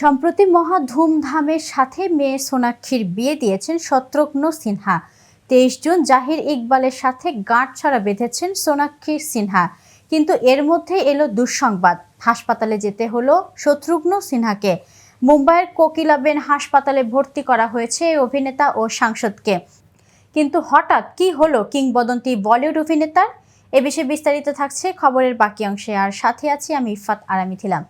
সম্প্রতি মহা ধুমধামের সাথে মেয়ে সোনাক্ষীর বিয়ে দিয়েছেন শত্রুঘ্ন সিনহা। তেইশ জুন জাহির ইকবালের সাথে গাঁটছড়া বেঁধেছেন সোনাক্ষী সিনহা। কিন্তু এর মধ্যে এলো দুঃসংবাদ। হাসপাতালে যেতে হলো শত্রুঘ্ন সিনহাকে। মুম্বাইয়ের কোকিলাবেন হাসপাতালে ভর্তি করা হয়েছে অভিনেতা ও সাংসদকে। কিন্তু হঠাৎ কি হলো কিংবদন্তি বলিউড অভিনেতার? এ বিষয়ে বিস্তারিত থাকছে খবরের বাকি অংশে। আর সাথে আছি আমি ইফাত আরামি ছিলাম।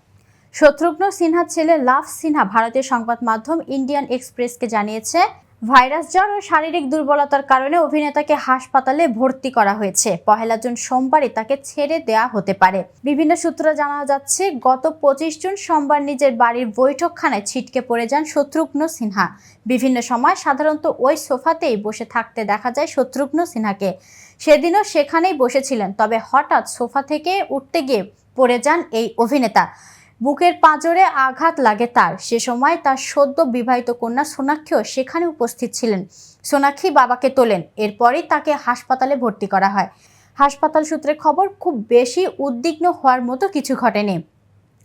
শত্রুঘ্ন সিনহার ছেলে লাভ সিনহা ভারতীয় সংবাদ মাধ্যম ইন্ডিয়ান এক্সপ্রেসকে জানিয়েছে, ভাইরাস জ্বর ও শারীরিক দুর্বলতার কারণে অভিনেতাকে হাসপাতালে ভর্তি করা হয়েছে। পহেলা জুন সোমবারই তাকে ছেড়ে দেয়া হতে পারে। বিভিন্ন সূত্রে জানা যাচ্ছে, গত পঁচিশ জুন সোমবার নিজের বাড়ির বৈঠকখানায় ছিটকে পড়ে যান শত্রুঘ্ন সিনহা। বিভিন্ন সময় সাধারণত ওই সোফাতেই বসে থাকতে দেখা যায় শত্রুঘ্ন সিনহাকে। সেদিনও সেখানেই বসেছিলেন, তবে হঠাৎ সোফা থেকে উঠতে গিয়ে পড়ে যান এই অভিনেতা। বুকের পাঁজরে আঘাত লাগে তার। সে সময় তার সদ্য বিবাহিত কন্যা সোনাক্ষীও সেখানে উপস্থিত ছিলেন। সোনাক্ষী বাবাকে তোলেন। এরপরই তাকে হাসপাতালে ভর্তি করা হয়। হাসপাতাল সূত্রে খবর, খুব বেশি উদ্বিগ্ন হওয়ার মতো কিছু ঘটেনি।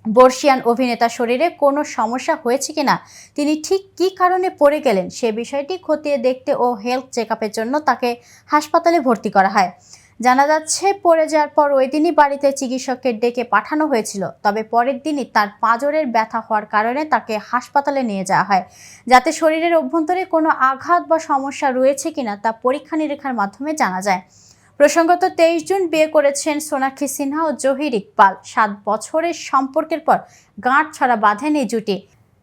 বর্ষিয়ান অভিনেতা শরীরে কোনো সমস্যা হয়েছে কিনা তিনি ঠিক কী কারণে পড়ে গেলেন, সে বিষয়টি খতিয়ে দেখতে ও হেলথ চেক জন্য তাকে হাসপাতালে ভর্তি করা হয়। জানা যাচ্ছে, পড়ে যাওয়ার পর ওই দিনই বাড়িতে চিকিৎসককে ডেকে পাঠানো হয়েছিল। তবে পরের দিনই তার পাঁজরের ব্যথা হওয়ার কারণে তাকে হাসপাতালে নিয়ে যাওয়া হয়। যাতে শরীরের অভ্যন্তরে কোনো আঘাত বা সমস্যা রয়েছে কিনা তা পরীক্ষা নিরীক্ষার মাধ্যমে জানা যায়। প্রসঙ্গত, তেইশ জুন বিয়ে করেছেন সোনাক্ষী সিনহা ও জহির ইকবাল। সাত বছরের সম্পর্কের পর গাঁট ছড়া বাঁধেন এই জুটি।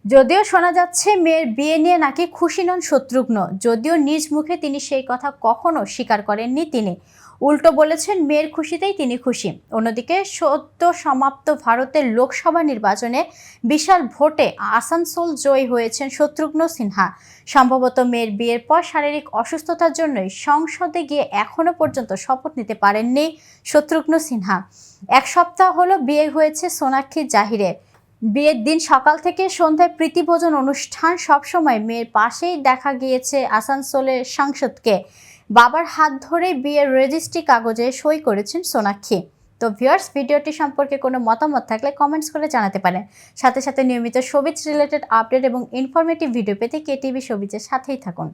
যদিও শোনা যাচ্ছে মেয়ের বিয়ে নিয়ে নাকি খুশি নন শত্রুঘ্ন, যদিও নিজ মুখে তিনি সেই কথা কখনো স্বীকার করেননি তিনি। উল্টো বলেছেন, মেয়ের খুশিতেই তিনি খুশি। অন্যদিকে, সদ্য সমাপ্ত ভারতের লোকসভা নির্বাচনে বিশাল ভোটে আসানসোল জয়ী হয়েছেন শত্রুঘ্ন সিনহা। সম্ভবত মেয়ের বিয়ের পর শারীরিক অসুস্থতার জন্যই সংসদে গিয়ে এখনও পর্যন্ত শপথ নিতে পারেননি শত্রুঘ্ন সিনহা। এক সপ্তাহ হলো বিয়ে হয়েছে সোনাক্ষী জাহিরের। বিয়ের দিন সকাল থেকে সন্ধ্যায় প্রীতিভোজন অনুষ্ঠান সবসময় মেয়ের পাশেই দেখা গিয়েছে আসানসোলের সাংসদকে। বাবার হাত ধরে বিয়ের রেজিস্ট্রি কাগজে সই করেছেন সোনাক্ষী। তো ভিউয়ার্স, ভিডিওটি সম্পর্কে কোনো মতামত থাকলে কমেন্টস করে জানাতে পারেন। সাথে সাথে নিয়মিত সবিজ রিলেটেড আপডেট এবং ইনফরমেটিভ ভিডিও পেতে কেটিভি সবিজের সাথেই থাকুন।